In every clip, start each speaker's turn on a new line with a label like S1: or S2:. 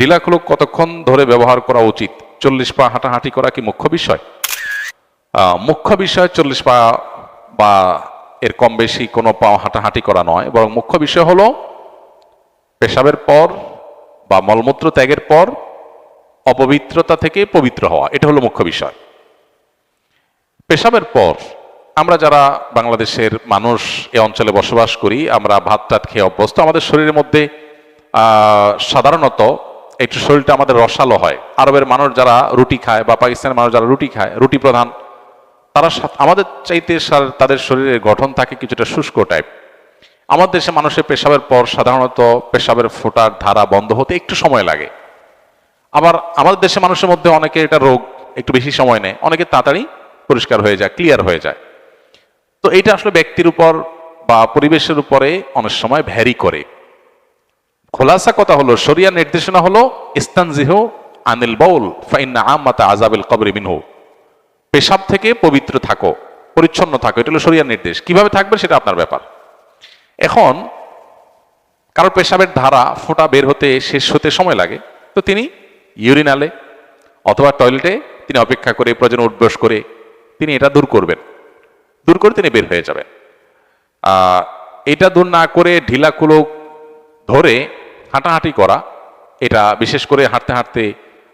S1: ঢিলাখুলুক কতক্ষণ ধরে ব্যবহার করা উচিত? চল্লিশ পা হাঁটাহাঁটি করা কি মুখ্য বিষয়? মুখ্য বিষয় চল্লিশ পা বা এর কম বেশি কোনো পা হাঁটাহাঁটি করা নয়, বরং মুখ্য বিষয় হলো পেশাবের পর বা মলমূত্র ত্যাগের পর অপবিত্রতা থেকে পবিত্র হওয়া, এটা হলো মুখ্য বিষয়। পেশাবের পর আমরা যারা বাংলাদেশের মানুষ এ অঞ্চলে বসবাস করি, আমরা ভাত টাত খেয়ে অভ্যস্ত, আমাদের শরীরের মধ্যে সাধারণত একটু শরীরটা আমাদের রসালো হয়। আরবের মানুষ যারা রুটি খায় বা পাকিস্তানের মানুষ যারা রুটি খায়, রুটি প্রধান, তারা আমাদের চাইতে তাদের শরীরের গঠন থাকে কিছুটা শুষ্ক টাইপ আমাদের দেশে মানুষের পেশাবের পর সাধারণত পেশাবের ফোটার ধারা বন্ধ হতে একটু সময় লাগে। আবার আমাদের দেশে মানুষের মধ্যে অনেকে এটা রোগ একটু বেশি সময় নেয়, অনেকে তাড়াতাড়ি পরিষ্কার হয়ে যায় ক্লিয়ার হয়ে যায়। তো এটা আসলে ব্যক্তির উপর বা পরিবেশের উপরে অনেক সময় ভ্যারি করে। খোলাসা কথা হলো শরিয়া নির্দেশনা হলো, ইস্তানজিহ আনিল বাউল, ফাইন্না আম্মাতা আজাবিল কবরি মিনহু। পেশাব থেকে পবিত্র থাকো, পরিচ্ছন্ন থাকো, এটা হলো শরিয়ার নির্দেশ। কীভাবে থাকবে সেটা আপনার ব্যাপার। এখন কারও পেশাবের ধারা, ফোঁটা বের হতে, শেষ হতে সময় লাগে, তো তিনি ইউরিনালে অথবা টয়লেটে তিনি অপেক্ষা করে প্রয়োজন উদ্বেশ করে, তিনি এটা দূর করবেন। দূর করে তিনি বের হয়ে যাবেন। এটা দূর না করে ঢিলা কুলোক ধরে হাঁটাহাঁটি করা, এটা বিশেষ করে হাঁটতে হাঁটতে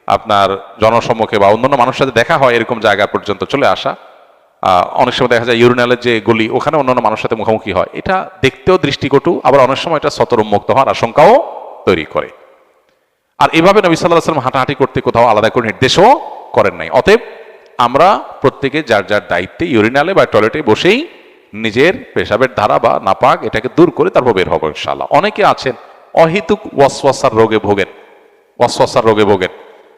S1: আপনার জনসম্মুখে বা অন্যান্য মানুষের সাথে দেখা হয় এরকম জায়গা পর্যন্ত চলে আসা। অনেক সময় দেখা যায় ইউরিনালের যে গলি, ওখানে অন্যান্য মানুষের সাথে মুখোমুখি হয়। এটা দেখতেও দৃষ্টিকটু, আবার অনেক সময় এটা সতর উন্মুক্ত হওয়ার আশঙ্কাও তৈরি করে। আর এভাবে নবী সাল্লাহ সাল্লাম হাঁটাহাঁটি করতে কোথাও আলাদা করে নির্দেশও করেন নাই। অতএব আমরা প্রত্যেকে যার যার দায়িত্বে ইউরিনালে বা টয়লেটে বসেই নিজের পেশাবের ধারা বা নাপাক এটাকে দূর করে তারপর বের হব ইনশাল্লাহ অনেকে আছেন অহিতুক ওয়াসওয়াসার রোগে ভোগেন, ওয়াসওয়াসার রোগে ভোগেন।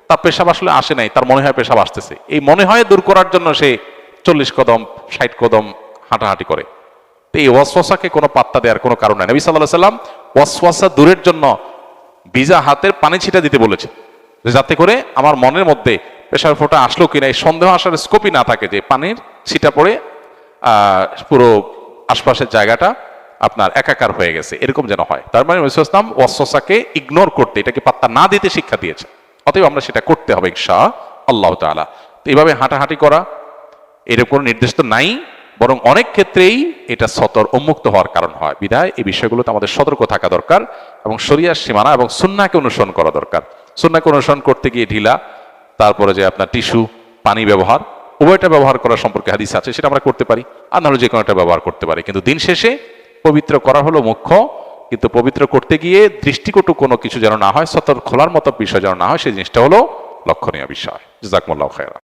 S1: তার পেশাব আসলে আসে নাই, তার মনে হয় পেশাব আসতেছে। এই মনে হয় দূর করার জন্য সে চল্লিশ কদম, ষাট কদম হাঁটাহাঁটি করে। তো এই ওয়াসওয়াসাকে কোনো পাত্তা দেওয়ার কোনো কারণ নাই। নবী সাল্লাহ সাল্লাম ওয়াসওয়াসা দূরের জন্য ভিজা হাতের পানি ছিটা দিতে বলেছে। যাতে করে আমার মনের মধ্যে প্রেশার ফোটা আসলো কিনা, এই সন্দেহ আসার স্কোপই না থাকে যে পানির ছিটা পড়ে পুরো আশপাশের জায়গাটা আপনার একাকার হয়ে গেছে, এরকম যেন হয়। তার মানে ইসলাম ওয়াসওয়াসাকে ইগনোর করতে, এটাকে পাত্তা না দিতে শিক্ষা দিয়েছে অতএব আমরা সেটা করতে হবে ইনশা আল্লাহ তাআলা। তো এইভাবে হাঁটাহাঁটি করা এরকম কোনো নির্দেশ তো নাই, বরং অনেক ক্ষেত্রেই এটা সতর উন্মুক্ত হওয়ার কারণ হয়। বিধায় এই বিষয়গুলোতে আমাদের সতর্ক থাকা দরকার এবং শরিয়ার সীমানা এবং সুন্নাকে অনুসরণ করা দরকার। সুন্নাকে অনুসরণ করতে গিয়ে ঢিলা, তারপরে যে আপনার টিস্যু, পানি ব্যবহার, উভয়টা ব্যবহার করার সম্পর্কে হাদিস আছে, সেটা আমরা করতে পারি। আর নাহলে যে কোনো একটা ব্যবহার করতে পারি। কিন্তু দিন শেষে পবিত্র করা হলো মুখ্য, কিন্তু পবিত্র করতে গিয়ে দৃষ্টিকটু কোনো কিছু যেন না হয় সতর খোলার মতো বিষয় যেন না হয়, সেই জিনিসটা হলো লক্ষণীয় বিষয়। জাকমুল্লাহ খেরা